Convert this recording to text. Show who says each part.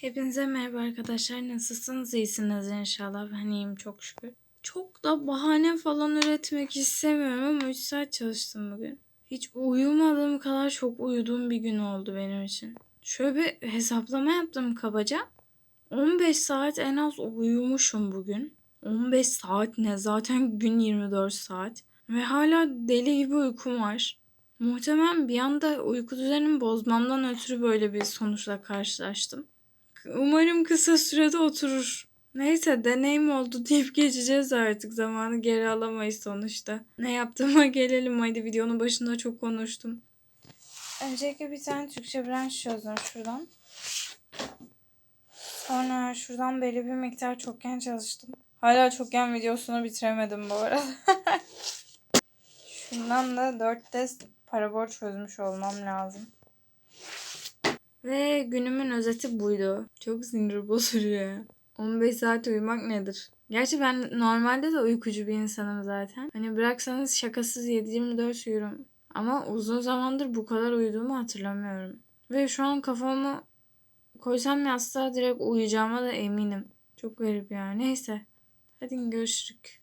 Speaker 1: Hepinize merhaba arkadaşlar. Nasılsınız? İyisiniz inşallah. Ben iyiyim çok şükür. Çok da bahane falan üretmek istemiyorum ama 3 saat çalıştım bugün. Hiç uyumadığım kadar çok uyuduğum bir gün oldu benim için. Şöyle bir hesaplama yaptım kabaca. 15 saat en az uyumuşum bugün. 15 saat ne? Zaten gün 24 saat. Ve hala deli gibi uykum var. Muhtemelen bir anda uyku düzenimi bozmamdan ötürü böyle bir sonuçla karşılaştım. Umarım kısa sürede oturur. Neyse deneyim oldu deyip geçeceğiz artık. Zamanı geri alamayız sonuçta. Ne yaptığıma gelelim. Hadi videonun başında çok konuştum. Öncelikle bir tane Türkçe branş çözdüm şuradan. Sonra şuradan belli bir miktar çokgen çalıştım. Hala çokgen videosunu bitiremedim bu arada. Şundan da 4 test parabol çözmüş olmam lazım. Ve günümün özeti buydu. Çok sinir bozucu ya. 15 saat uyumak nedir? Gerçi ben normalde de uykucu bir insanım zaten. Hani bıraksanız şakasız 7-24 uyurum. Ama uzun zamandır bu kadar uyuduğumu hatırlamıyorum. Ve şu an kafamı koysam yastığa direkt uyuyacağıma da eminim. Çok garip yani. Neyse. Hadi görüşürük.